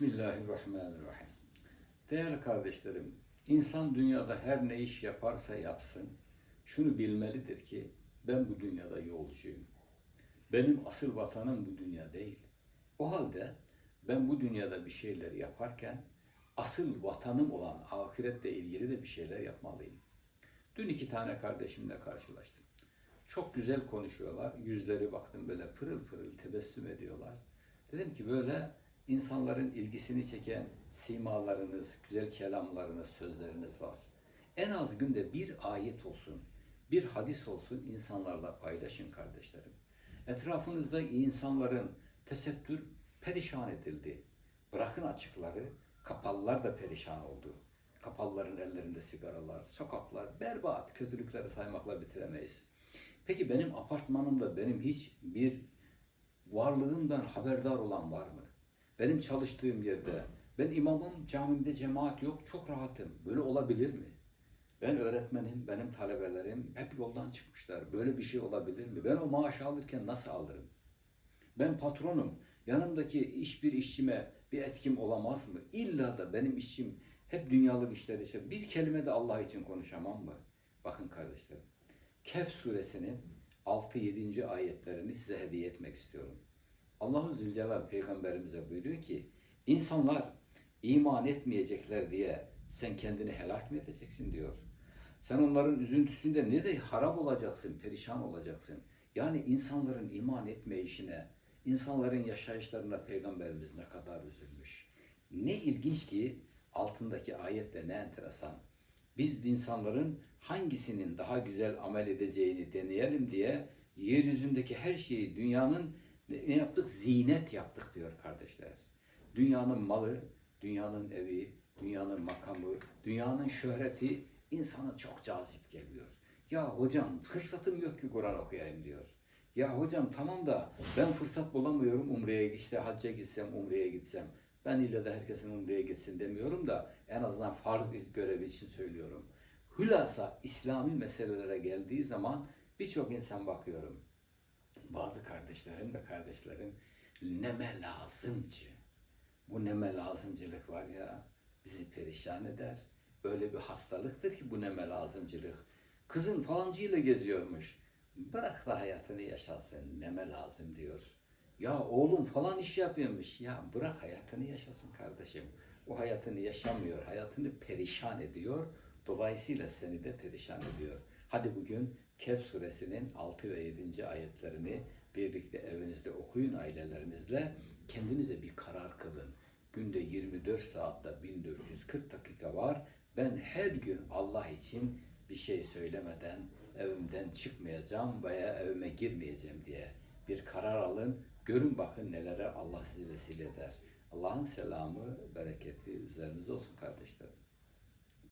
Bismillahirrahmanirrahim. Değerli kardeşlerim, insan dünyada her ne iş yaparsa yapsın, şunu bilmelidir ki ben bu dünyada yolcuyum. Benim asıl vatanım bu dünya değil. O halde ben bu dünyada bir şeyler yaparken asıl vatanım olan ahiretle ilgili de bir şeyler yapmalıyım. Dün iki tane kardeşimle karşılaştım. Çok güzel konuşuyorlar. Yüzleri baktım böyle pırıl pırıl tebessüm ediyorlar. Dedim ki böyle insanların ilgisini çeken simalarınız, güzel kelamlarınız, sözleriniz var. En az günde bir ayet olsun, bir hadis olsun insanlarla paylaşın kardeşlerim. Etrafınızda insanların tesettür perişan edildi. Bırakın açıkları, kapalılar da perişan oldu. Kapalıların ellerinde sigaralar, sokaklar, berbat, kötülükleri saymakla bitiremeyiz. Peki benim apartmanımda benim hiç bir varlığımdan haberdar olan var mı? Benim çalıştığım yerde, ben imamım, camimde cemaat yok, çok rahatım. Böyle olabilir mi? Ben öğretmenim, benim talebelerim hep yoldan çıkmışlar. Böyle bir şey olabilir mi? Ben o maaşı alırken nasıl alırım? Ben patronum. Yanımdaki iş bir işçime bir etkim olamaz mı? İlla da benim işçim hep dünyalık işler için. Bir kelime de Allah için konuşamam mı? Bakın kardeşlerim. Kehf suresinin 6-7. ayetlerini size hediye etmek istiyorum. Allahu Zülcelal peygamberimize buyuruyor ki insanlar iman etmeyecekler diye sen kendini helak mı edeceksin diyor. Sen onların üzüntüsünde ne de harap olacaksın, perişan olacaksın. Yani insanların iman etmeyişine, insanların yaşayışlarına peygamberimiz ne kadar üzülmüş. Ne ilginç ki altındaki ayette ne enteresan. Biz insanların hangisinin daha güzel amel edeceğini deneyelim diye yeryüzündeki her şeyi dünyanın ne yaptık? Zinet yaptık diyor kardeşler. Dünyanın malı, dünyanın evi, dünyanın makamı, dünyanın şöhreti insana çok cazip geliyor. Ya hocam fırsatım yok ki Kur'an okuyayım diyor. Ya hocam tamam da ben fırsat bulamıyorum umreye işte hacca gitsem umreye gitsem. Ben ille de herkesin umreye gitsin demiyorum da en azından farz görevi için söylüyorum. Hülasa İslami meselelere geldiği zaman birçok insan bakıyorum. Bazı kardeşlerim de kardeşlerim neme lazımcı. Bu neme lazımcılık var ya bizi perişan eder. Öyle bir hastalıktır ki bu neme lazımcılık. Kızın falancıyla geziyormuş. Bırak da hayatını yaşasın. Neme lazım diyor. Ya oğlum falan iş yapıyormuş. Ya bırak hayatını yaşasın kardeşim. O hayatını yaşamıyor. Hayatını perişan ediyor. Dolayısıyla seni de perişan ediyor. Hadi bugün Kehf suresinin 6 ve 7. ayetlerini birlikte evinizde okuyun ailelerinizle. Kendinize bir karar kılın. Günde 24 saatte 1440 dakika var. Ben her gün Allah için bir şey söylemeden evimden çıkmayacağım veya evime girmeyeceğim diye bir karar alın. Görün bakın nelere Allah sizi vesile eder. Allah'ın selamı, bereketi üzerinize olsun kardeşlerim.